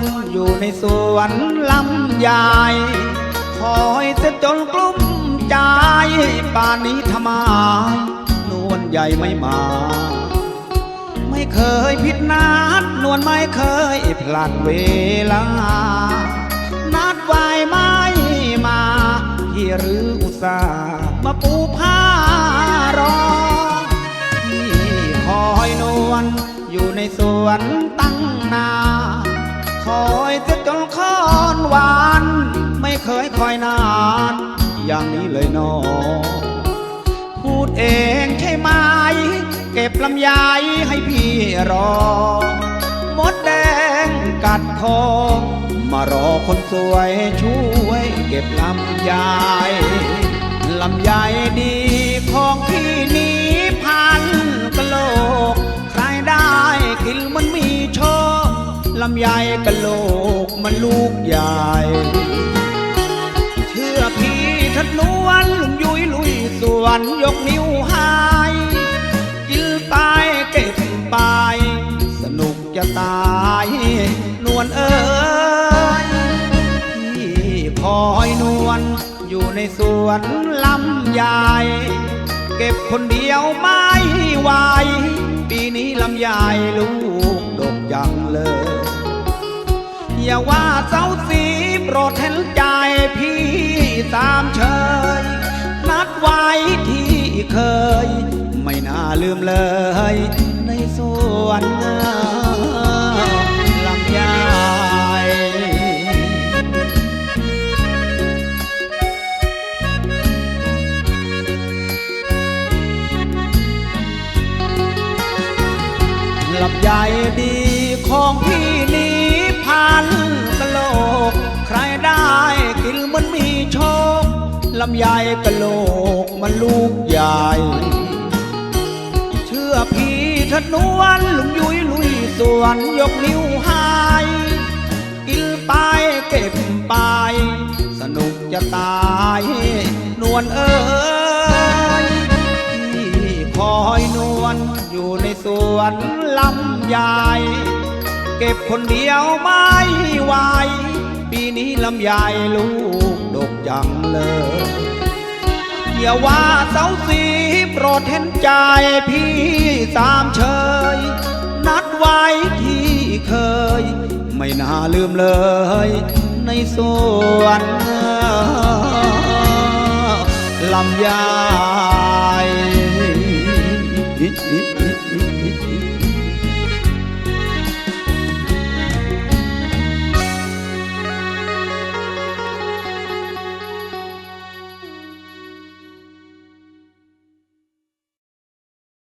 ลอยู่ในสวนลำไยคอยจะจนกลุ้มใจป่านนี้ทำไมนวลใหญ่ไม่มา ไม่เคยผิดนัด นวลไม่เคยพลาดเวลา นัดไว้ไม่มาพี่หรืออุตส่าห์มาปูผ้ารอ สวนตั้งนานคอยจะจนคอนหวาน ไม่เคยคอยนาน อย่างนี้เลยนอพูดเองใช่ไหม เก็บลำไยให้พี่รอ มดแดงกัดคอมารอคนสวยช่วยเก็บลำไยลำไยดีของพี่นี้ ลำไยกะโลกมันลูกใหญ่ เชื่อพี่ทัดนวลลุงยุยลุยสวนยกนิ้วหายกินตายเก็บไป สนุกจะตาย นวลเอ้ยพี่คอยนวลอยู่ในสวนลำไยเก็บคนเดียวไม่ไหวปีนี้ลำไยลูกดกจังเลย อย่าว่าเจ้าสีโปรดเห็นใจพี่ตามเชย นัดไว้ที่เคย ไม่น่าลืมเลย ในสวนลำไยลำไยดี ลำไยกะโหลกมันลูกใหญ่ เชื่อพี่ทนวนลุงยุยลุยสวนยกนิ้วให้กินไปเก็บไป สนุกจะตาย นวลเอ้ยพี่คอยนวลอยู่ในสวนลำไยเก็บคนเดียวไม่ไหว ปีนี้ลำไยลูกดกจังเลยอย่าว่าเสาสีโปรดเห็นใจพี่สามเชย นัดไว้ที่เคย ไม่น่าลืมเลย ในสวนลำไย